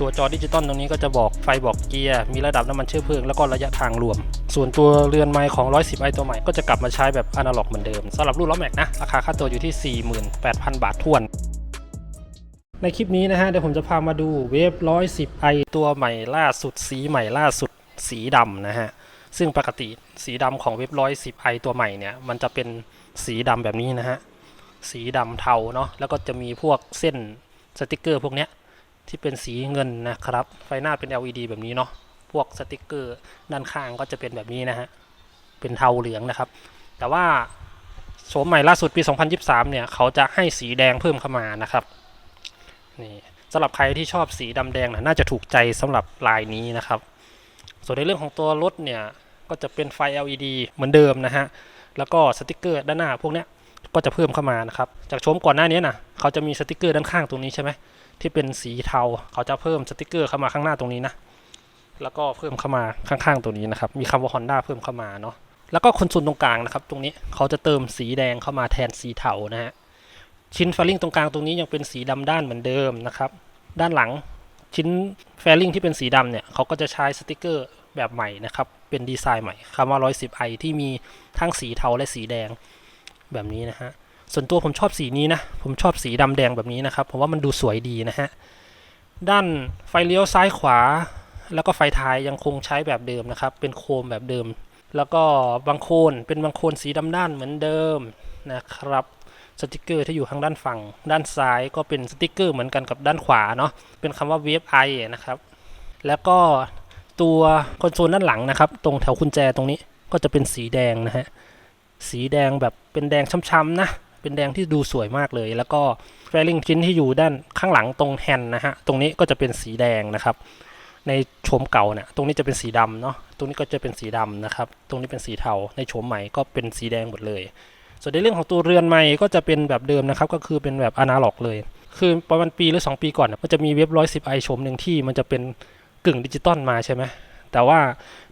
ตัวจอดิจิตอลตรงนี้ก็จะบอกไฟบอกเกียร์มีระดับน้ำมันเชื้อเพลิงแล้วก็ระยะทางรวม ส่วนตัวเรือนไม้ของ 110 i ตัวใหม่ก็จะกลับมาใช้แบบอนาล็อกเหมือนเดิมสำหรับรุ่นล้อแม็กนะราคาค่าตัวอยู่ที่ 48,000 บาททวนในคลิปนี้นะฮะเดี๋ยวผมจะพามาดูเวฟ 110i ตัวใหม่ล่าสุดสีใหม่ล่าสุดสีดำนะฮะซึ่งปกติสีดำของเว็บ 110i ตัวใหม่เนี่ยมันจะเป็นสีดำแบบนี้นะฮะสีดำเทาเนาะแล้วก็จะมีพวกเส้นสติกเกอร์พวกเนี้ย ที่เป็นสีเงินนะครับ ไฟหน้าเป็น LED แบบนี้เนาะ พวกสติกเกอร์ด้านข้างก็จะเป็นแบบนี้นะฮะ เป็นเทาเหลืองนะครับ แต่ว่าโฉมใหม่ล่าสุดปี 2023 เนี่ย เขาจะให้สีแดงเพิ่มเข้ามานะครับ นี่สำหรับใครที่ชอบสีดำแดงนะน่าจะถูกใจสำหรับลายนี้นะครับ ส่วนในเรื่องของตัวรถเนี่ย ก็จะเป็นไฟ LED เหมือนเดิมนะฮะ แล้วก็สติกเกอร์ด้านหน้าพวกเนี้ยก็จะเพิ่มเข้ามานะครับ จากชมก่อนหน้านี้นะเขาจะมีสติกเกอร์ด้านข้างตรงนี้ใช่ไหม ที่เป็นสีเทา เขาจะเพิ่มสติกเกอร์เข้ามาข้างหน้าตรงนี้นะ แล้วก็เพิ่มเข้ามาข้างๆตรงนี้นะครับ มีคำว่า Honda เพิ่มเข้ามาเนาะ แล้วก็คอนโซลตรงกลางนะครับ ตรงนี้เขาจะเติมสีแดงเข้ามาแทนสีเทานะฮะ ชิ้นแฟลิงตรงกลางตรงนี้ยังเป็นสีดำด้านเหมือนเดิมนะครับ ด้านหลังชิ้นแฟลิงที่เป็นสีดำเนี่ยเขาก็จะใช้สติกเกอร์แบบใหม่นะครับ เป็นดีไซน์ใหม่คำว่า 110i ที่มีทั้งสีเทาและสีแดงแบบนี้นะฮะ ส่วนตัวผมชอบสีนี้นะ ผมชอบสีดำแดงแบบนี้นะครับ ผมว่ามันดูสวยดีนะฮะ ด้านไฟเลี้ยวซ้ายขวา แล้วก็ไฟท้ายยังคงใช้แบบเดิมนะครับ เป็นโคมแบบเดิม แล้วก็บางโคนเป็นบางโคนสีดำด้านเหมือนเดิมนะครับสติกเกอร์ที่อยู่ข้างด้านฝั่ง ด้านซ้ายก็เป็นสติกเกอร์เหมือนกันกับด้านขวาเนาะเป็นคำว่า Wave I นะครับ แล้วก็ตัวคอนโซลด้านหลังนะครับ ตรงแถวกุญแจตรงนี้ก็จะเป็นสีแดงนะฮะ สีแดงแบบเป็นแดงช้ำๆนะ เป็นแดงที่ดูสวยมากเลย แล้วก็แฟลิงชิ้นที่อยู่ด้านข้างหลังตรงแฮนด์นะฮะ ตรงนี้ก็จะเป็นสีแดงนะครับ ในโฉมเก่าเนี่ย ตรงนี้จะเป็นสีดำเนาะ ตรงนี้ก็จะเป็นสีดำนะครับ ตรงนี้เป็นสีเทา ในโฉมใหม่ก็เป็นสีแดงหมดเลย ส่วนในเรื่องของตัวเรือนไม้ก็จะเป็นแบบเดิมนะครับ ก็คือเป็นแบบอนาล็อกเลย คือประมาณปีหรือ 2 ปีก่อนเนี่ยมันจะมีเว็บ110 i ชมหนึ่งที่มันจะเป็นกึ่งดิจิตอลมาใช่ไหมแต่ว่า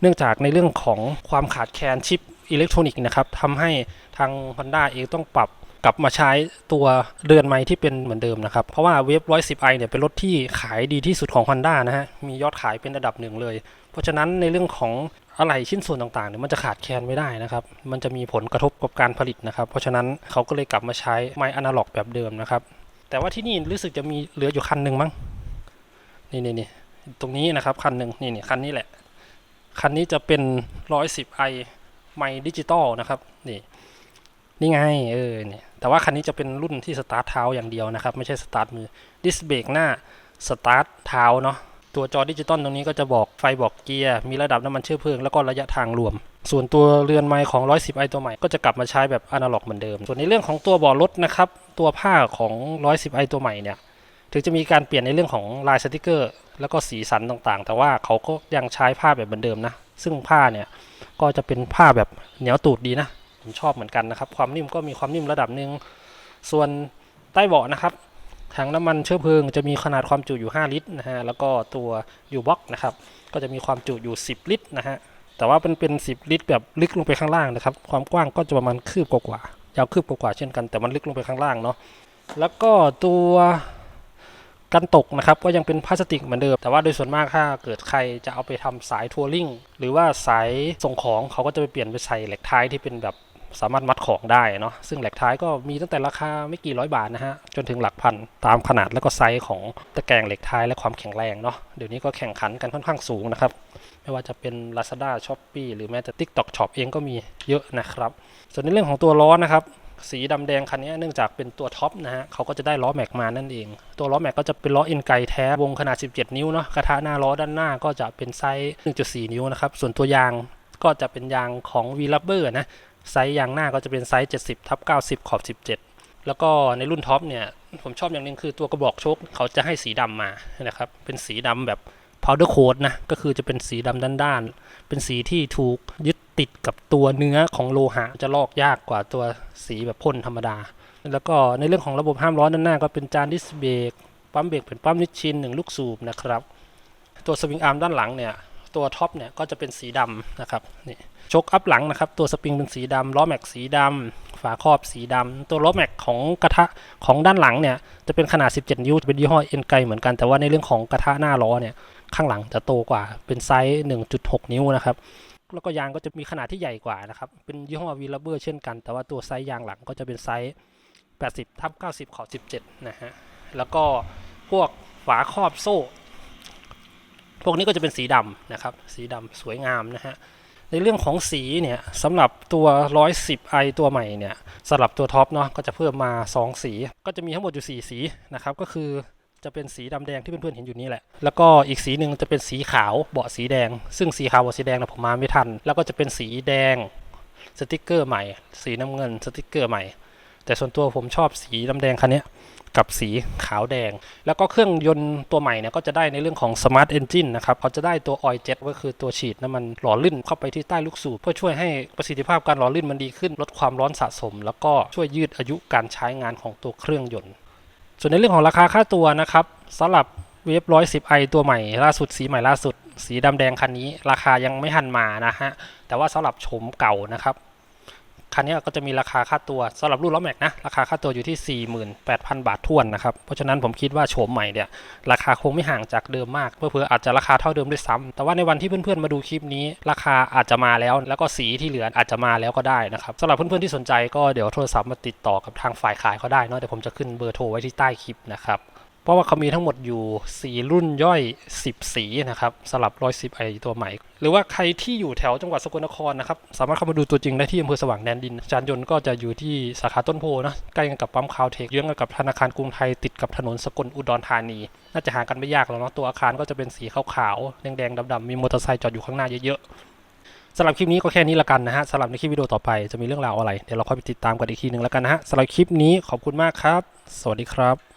เนื่องจากในเรื่องของความขาดแคลนชิปอิเล็กทรอนิกส์นะครับทำให้ทาง Honda เองต้องปรับ กลับมาใช้ตัวเรือนไม้ที่เป็นเหมือนเดิมนะครับ เพราะว่าเว็บ 110i เนี่ยเป็นรถที่ขายดีที่สุดของ Honda นะฮะ มียอดขายเป็นระดับหนึ่งเลย เพราะฉะนั้นในเรื่องของอะไรชิ้นส่วนต่างๆเนี่ยมันจะขาดแคลนไม่ได้นะครับ มันจะมีผลกระทบกับการผลิตนะครับ เพราะฉะนั้นเขาก็เลยกลับมาใช้ไม้อนาล็อกแบบเดิมนะครับ แต่ว่าที่นี่รู้สึกจะมีเหลืออยู่คันหนึ่งมั้ง นี่นี่นี่ตรงนี้นะครับคันหนึ่งนี่นี่คันนี้แหละ คันนี้จะเป็น 110i ไมดิจิตอลนะครับ นี่ นี่ไงเออเนี่ยแต่ว่าคันนี้จะเป็นรุ่นที่สตาร์ทเท้าอย่างเดียวนะครับ ไม่ใช่สตาร์ทมือดิสเบรกหน้าสตาร์ทเท้าเนาะตัวจอดิจิตอลตรงนี้ก็จะบอกไฟบอกเกียร์มีระดับน้ำมันเชื้อเพลิงแล้วก็ระยะทางรวม ส่วนตัวเรือนไม้ของ 110i ตัวใหม่ก็จะกลับมาใช้แบบอนาล็อกเหมือนเดิม ส่วนในเรื่องของตัวบาะรถนะครับตัวผ้าของ 110i ตัวใหม่เนี่ยถึงจะมีการเปลี่ยนในเรื่องของลายสติกเกอร์ แล้วก็สีสันต่างๆ แต่ว่าเขาก็ยังใช้ผ้าแบบเหมือนเดิมนะซึ่งผ้าเนี่ยก็จะเป็นผ้าแบบเหนียวตูดดีนะ ผมชอบเหมือนกันนะครับ ความนิ่มก็มีความนิ่มระดับหนึ่งส่วนใต้เบาะนะครับถังน้ำมันเชื้อเพลิงจะมีขนาดความจุอยู่ 5 ลิตรนะฮะแล้วก็ตัวยูบ็อกนะครับ ก็จะมีความจุอยู่ 10 ลิตรนะฮะแต่ว่าเป็นเป็น 10 ลิตรแบบลึกลงไปข้างล่างนะครับ ความกว้างก็จะประมาณคืบกว่าๆยาวคืบกว่าๆเช่นกันแต่มันลึกลงไปข้างล่างเนาะแล้วก็ตัวกันตกนะครับก็ยังเป็นพลาสติกเหมือนเดิม แต่ว่าโดยส่วนมากถ้าเกิดใครจะเอาไปทำสายทัวริงหรือว่าสายส่งของเขาก็จะไปเปลี่ยนไปใส่เหล็กท้ายที่เป็นแบบ สามารถมัดของได้เนาะซึ่งแหลกท้ายก็มีตั้งแต่ราคาไม่กี่ร้อยบาทนะฮะจนถึงหลักพันตามขนาดและก็ไซส์ของตะแกรงเหล็กท้ายและความแข็งแรงเนาะเดี๋ยวนี้ก็แข่งขันกันค่อนข้างสูงนะครับไม่ว่าจะเป็น Lazada s h o p e e หรือแม้แต่ TikTok Shop เองก็มีเยอะนะครับ ส่วนในเรื่องของตัวล้อนะครับสีดำแดงคันนี้เนื่องจากเป็นตัวท็อปนะฮะเขาก็จะได้ล้อแม็กมานั่นเอง ตัวล้อแม็กก็จะเป็นล้อเอ็นไกแท้วงขนาด 17 นิ้วเนาะกระทะหน้าล้อด้านหน้าก็จะเป็นไซส์ 1.4 นิ้วนะครับ ส่วนตัวยางก็จะเป็นยางของ v l u b b e r นะ ไซส์ยางหน้าก็จะเป็นไซส์ 70ทับ90 ขอบ 17 แล้วก็ในรุ่นท็อปเนี่ยผมชอบอย่างหนึงคือตัวกระบอกโชคเขาจะให้สีดำมานะครับเป็นสีดำแบบ powder coat นะก็คือจะเป็นสีดำด้านๆ เป็นสีที่ถูกยึดติดกับตัวเนื้อของโลหะจะลอกยากกว่าตัวสีแบบพ่นธรรมดา แล้วก็ในเรื่องของระบบห้ามร้อนด้านหน้าก็เป็นจานดิสเบรกปั๊มเบรกเป็นปั๊มนิชชินหนึ่งลูกสูบนะครับตัวสวิงอาร์มด้านหลังเนี่ย ตัวท็อปเนี่ยก็จะเป็นสีดำนะครับนี่ชกอัพหลังนะครับ ตัวสปริงเป็นสีดำล้อแม็กสีดำฝาครอบสีดำตัวล้อแม็กของกระทะของด้านหลังเนี่ยจะเป็นขนาด 17 นิ้วเป็นยี่ห้อเอ็นไกเหมือนกันแต่ว่าในเรื่องของกระทะหน้าล้อเนี่ยข้างหลังจะโตกว่าเป็นไซส์ 1.6 นิ้วนะครับแล้วก็ยางก็จะมีขนาดที่ใหญ่กว่านะครับ เป็นยี่ห้อวีลเบอร์เช่นกัน แต่ว่าตัวไซส์ยางหลังก็จะเป็นไซส์ 80ทับ90 ขอบ17 นะฮะ แล้วก็พวกฝาครอบโซ่ พวกนี้ก็จะเป็นสีดำนะครับ สีดำสวยงามนะฮะ ในเรื่องของสีเนี่ยสำหรับตัว 110i ตัวใหม่เนี่ยสำหรับตัวท็อปเนาะก็จะเพิ่มมา 2 สี ก็จะมีทั้งหมดอยู่ 4 สีนะครับ ก็คือจะเป็นสีดำแดงที่เพื่อนๆเห็นอยู่นี่แหละ แล้วก็อีกสีหนึ่งจะเป็นสีขาวเบาะสีแดง ซึ่งสีขาวเบาะสีแดงนะผมมาไม่ทัน แล้วก็จะเป็นสีแดงสติกเกอร์ใหม่ สีน้ำเงินสติกเกอร์ใหม่ แต่ส่วนตัวผมชอบสีดำแดงคันนี้ กับสีขาวแดง แล้วก็เครื่องยนต์ตัวใหม่เนี่ยก็จะได้ในเรื่องของ Smart Engine นะครับเขาจะได้ตัว Oil Jet ก็คือตัวฉีดน้ำมันหล่อลื่นเข้าไปที่ใต้ลูกสูบเพื่อช่วยให้ประสิทธิภาพการหล่อลื่นมันดีขึ้น ลดความร้อนสะสม แล้วก็ช่วยยืดอายุการใช้งานของตัวเครื่องยนต์ ส่วนในเรื่องของราคาค่าตัวนะครับสำหรับเวฟ110 i ตัวใหม่ล่าสุดสีใหม่ล่าสุด สีดำแดงคันนี้ ราคายังไม่ทันมานะฮะ แต่ว่าสำหรับโฉมเก่านะครับ คันนี้ก็จะมีราคาค่าตัวสำหรับรุ่นล้อแม็กนะราคาค่าตัวอยู่ที่ 48,000 บาทท้วนนะครับ เพราะฉะนั้นผมคิดว่าโฉมใหม่เนี่ยราคาคงไม่ห่างจากเดิมมากเพื่อๆอาจจะราคาเท่าเดิมด้วยซ้ำแต่ว่าในวันที่เพื่อนๆมาดูคลิปนี้ ราคาอาจจะมาแล้ว แล้วก็สีที่เหลืออาจจะมาแล้วก็ได้นะครับสำหรับเพื่อนๆที่สนใจก็เดี๋ยวโทรศัพท์มาติดต่อกับทางฝ่ายขายเขาได้เนาะเดี๋ยวผมจะขึ้นเบอร์โทรไว้ที่ใต้คลิปนะครับ เพราะว่าเขามีทั้งหมดอยู่ 4 รุ่นย่อย 10 สีนะครับสำหรับ110 i ตัวใหม่ หรือว่าใครที่อยู่แถวจังหวัดสกลนครนะครับสามารถเข้ามาดูตัวจริงได้ที่อำเภอสว่างแดนดินจานยนต์ก็จะอยู่ที่สาขาต้นโพนะใกล้กันกับปั๊มคาวเทคเยื้องกันกับธนาคารกรุงไทยติดกับถนนสกลอุดรธานี น่าจะหากันไม่ยากแล้วเนาะตัวอาคารก็จะเป็นสีขาวๆแดงๆดำๆมีมอเตอร์ไซค์จอดอยู่ข้างหน้าเยอะๆสำหรับคลิปนี้ก็แค่นี้ละกันนะฮะสำหรับในคลิปวิดีโอต่อไปจะมีเรื่องราวอะไร เดี๋ยวเราค่อยไปติดตามกันอีกทีหนึ่งแล้วกันนะฮะสำหรับคลิปนี้ขอบคุณมากครับ สวัสดีครับ